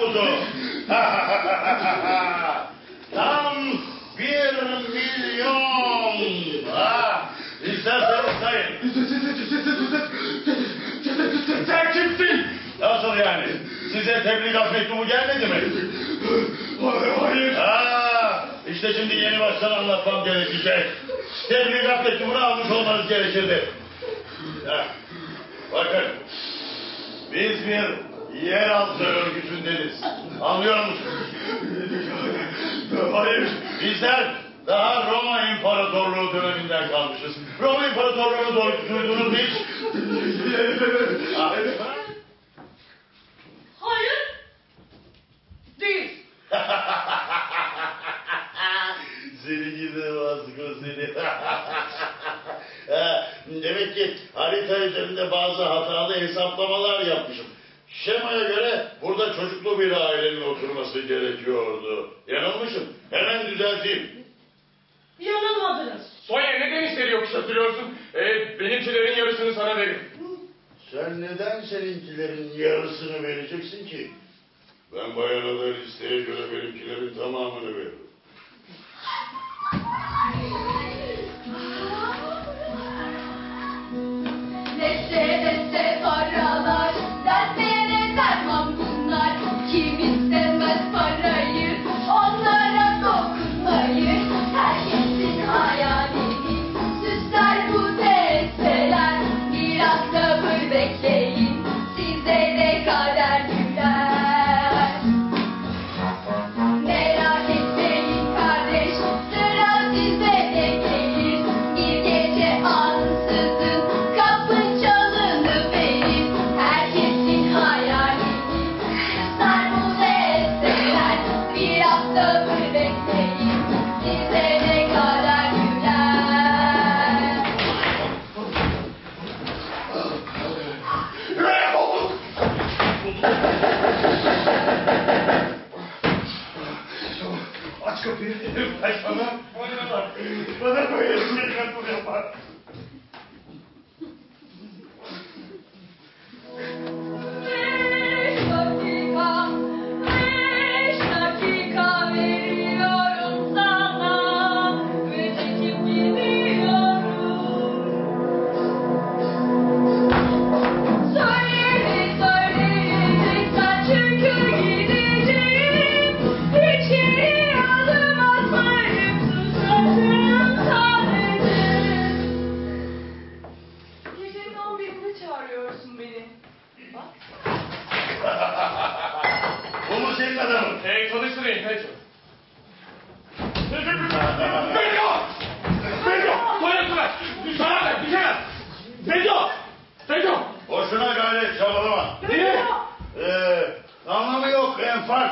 kutu. Tam bir milyon. Ha, isterseniz sayın. Sen kimsin? Nasıl yani? Size tebligat mektubu gelmedi mi? Hayır, hayır. Ha, işte şimdi yeni baştan anlatmam gerekecek. Tebligat mektubunu almış olmanız gerekirdi. Ha, bakın, biz bir yeraltı örgütündeniz. Anlıyor musunuz? Hayır. Bizler daha Roma İmparatorluğu döneminden kalmışız. Roma İmparatorluğu'nu du- duydunuz hiç? Ha. Hayır. Değil. seni gidi Vasco seni. Ha, Demek ki harita üzerinde bazı hatalı hesaplamalar yapmışım. Şemaya göre burada çocuklu bir ailenin oturması gerekiyordu. Yanılmışım. Hemen düzelteyim. Yanılmadınız. Sonya neden istedi yokuş hatırlıyorsun? Ee, benimkilerin yarısını sana verin. Sen neden seninkilerin yarısını vereceksin ki? Ben bayana da listeye göre benimkilerin tamamını veririm. Aç kapıyı. Aç bana. Bana bak. Bana böyle bir şey yapar.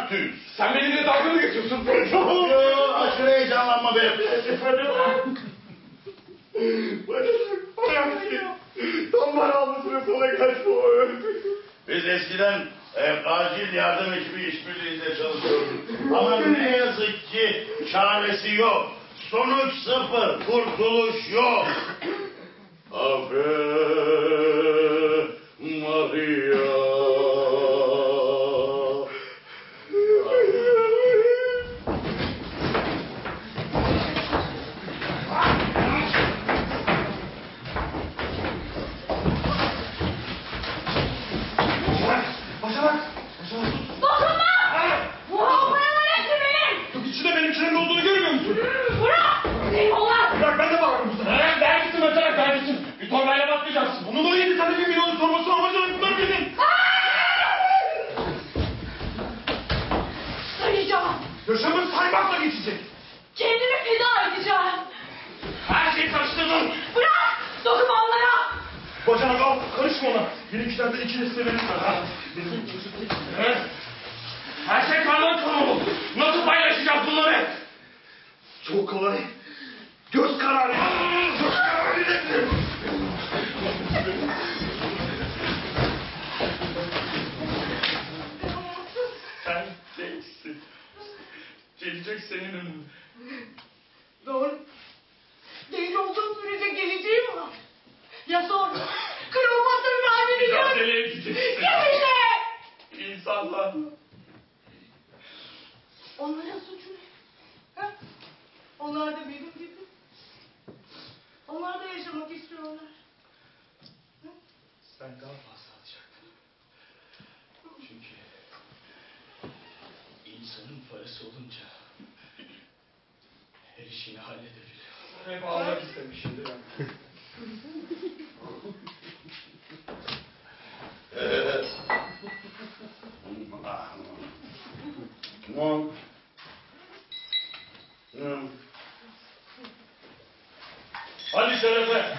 Enfarktüs. Sen benimle dalga mı geçiyorsun? Yo, aşırı heyecanlanma be. Tam bana almasını sana kaçtı o Biz eskiden e, acil yardım ekibi işbirliğinde çalışıyorduk. Ama ne yazık ki çaresi yok. Sonuç sıfır, kurtuluş yok. Ave Yaşamın saymakla geçecek. Kendimi feda edeceğim! Her şeyi karıştırdın. Bırak! Dokunma onlara! Bacanak al. Karışma ona. Benimkilerden iki nesne. Ha. Benim çocuk değil. Evet. Her şey karnın konu. Nasıl paylaşacağız bunları? Çok kolay. Göz kararı. Sen değilsin. Önünde. Doğru. Değil olduğum sürece geleceğim var. Ya sonra? Kleopatra'nın halini gör. Mücadeleye gideceksin. Kiminle? İnsanlar. Onların suçu ne? Ha? Onlar da benim gibi. Onlar da yaşamak istiyorlar. Sen daha fazla alacaktın. Çünkü insanın parası olunca işini halledebiliyor. Hep almak istemişimdir. Tamam. Hı. Hadi şerefe.